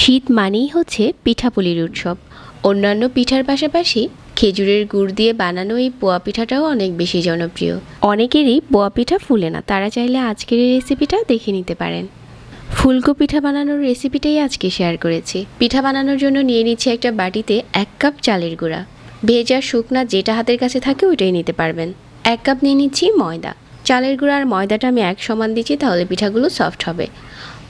শীত মানেই হচ্ছে পিঠাপুলির উৎসব। অন্যান্য পিঠার পাশাপাশি খেজুরের গুড় দিয়ে বানানো এই পোয়া পিঠাটাও অনেক বেশি জনপ্রিয়। অনেকেরই পোয়া পিঠা ফুলে না, তারা চাইলে আজকের এই রেসিপিটা দেখে নিতে পারেন। ফুলকো পিঠা বানানোর রেসিপিটাই আজকে শেয়ার করেছি। পিঠা বানানোর জন্য নিয়ে নিচ্ছি একটা বাটিতে এক কাপ চালের গুঁড়া। ভেজা শুকনা যেটা হাতের কাছে থাকে ওইটাই নিতে পারবেন। এক কাপ নিয়ে নিচ্ছি ময়দা। চালের গুঁড়া আর ময়দাটা আমি এক সমান দিচ্ছি, তাহলে পিঠাগুলো সফট হবে।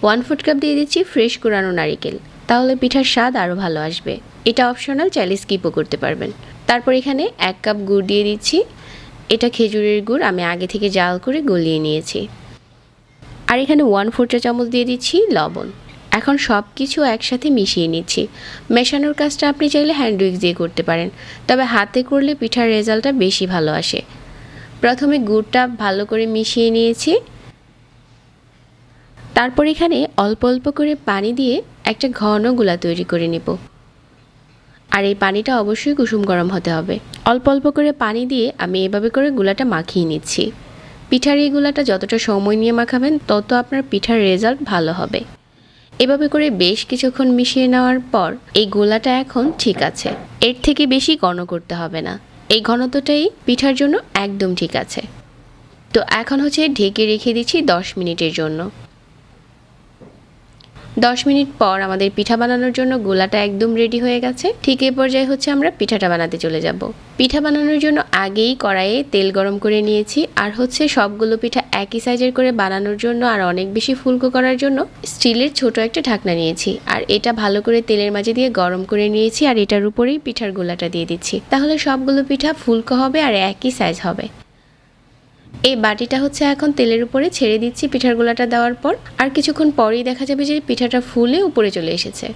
ওয়ান ফুট কাপ দিয়ে দিচ্ছি ফ্রেশ কুড়ানো নারিকেল। তাহলে পিঠার স্বাদ আরও ভালো আসবে। এটা অপশনাল, চাইলে স্কিপও করতে পারবেন। তারপর এখানে এক কাপ গুড় দিয়ে দিচ্ছি। এটা খেজুরের গুড়, আমি আগে থেকে জাল করে গলিয়ে নিয়েছি। আর এখানে ওয়ান ফোর চা চামচ দিয়ে দিচ্ছি লবণ। এখন সব কিছু একসাথে মিশিয়ে নিচ্ছি। মেশানোর কাজটা আপনি চাইলে হ্যান্ড উইক্স দিয়ে করতে পারেন। তবে হাতে করলে পিঠার রেজাল্টটা বেশি ভালো আসে। প্রথমে গুড়টা ভালো করে মিশিয়ে নিয়েছি। তারপর এখানে অল্প অল্প করে পানি দিয়ে একটা ঘন গোলা তৈরি করে নেব। আর এই পানিটা অবশ্যই কুসুম গরম হতে হবে। অল্প অল্প করে পানি দিয়ে আমি এভাবে করে গুলাটা মাখিয়ে নিচ্ছি। পিঠার এই গুলাটা যতটা সময় নিয়ে মাখাবেন, তত আপনার পিঠার রেজাল্ট ভালো হবে। এভাবে করে বেশ কিছুক্ষণ মিশিয়ে নেওয়ার পর এই গোলাটা এখন ঠিক আছে। এর থেকে বেশি ঘন করতে হবে না। এই ঘনত্বটাই পিঠার জন্য একদম ঠিক আছে। তো এখন হচ্ছে ঢেকে রেখে দিচ্ছি দশ মিনিটের জন্য। দশ মিনিট পর আমাদের পিঠা বানানোর জন্য গোলাটা একদম রেডি হয়ে গেছে। ঠিক এই পর্যায়ে হচ্ছে আমরা পিঠাটা বানাতে চলে যাব। পিঠা বানানোর জন্য আগেই কড়াইয়ে তেল গরম করে নিয়েছি আর হচ্ছে সবগুলো পিঠা একই সাইজের করে বানানোর জন্য আর অনেক বেশি ফুলকো করার জন্য স্টিলের ছোট একটা ঢাকনা নিয়েছি। আর এটা ভালো করে তেলের মাঝে দিয়ে গরম করে নিয়েছি আর এটার উপরেই পিঠার গোলাটা দিয়ে দিচ্ছি। তাহলে সবগুলো পিঠা ফুলকো হবে আর একই সাইজ হবে। এই বাটিটা হচ্ছে এখন তেলের উপরে ছেড়ে দিচ্ছি পিঠার গোলাটা দেওয়ার পর। আর কিছুক্ষণ পরেই দেখা যাবে যে পিঠাটা ফুলে উপরে চলে এসেছে।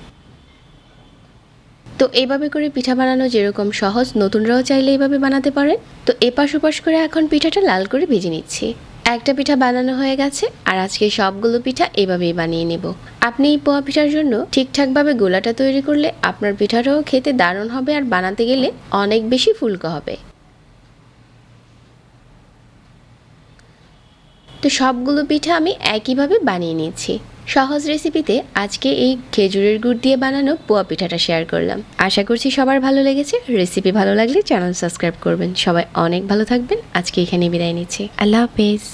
তো এইভাবে করে পিঠা বানানো যেরকম সহজ, নতুনরাও চাইলে এইভাবে বানাতে পারেন। তো এপাশ ওপাশ করে এখন পিঠাটা লাল করে ভেজে নিচ্ছি। একটা পিঠা বানানো হয়ে গেছে, আর আজকে সবগুলো পিঠা এভাবেই বানিয়ে নেব। আপনি এই পোয়া পিঠার জন্য ঠিকঠাকভাবে গোলাটা তৈরি করলে আপনার পিঠাটাও খেতে দারুণ হবে, আর বানাতে গেলে অনেক বেশি ফুলকো হবে। তো সবগুলো পিঠা আমি একইভাবে বানিয়ে নিয়েছি। সহজ রেসিপিতে আজকে এই খেজুরের গুড় দিয়ে বানানো পোয়া পিঠাটা শেয়ার করলাম। আশা করছি সবার ভালো লেগেছে। রেসিপি ভালো লাগলে চ্যানেল সাবস্ক্রাইব করবেন। সবাই অনেক ভালো থাকবেন। আজকে এখানে বিদায় নিচ্ছি। আল্লাহ হাফেজ।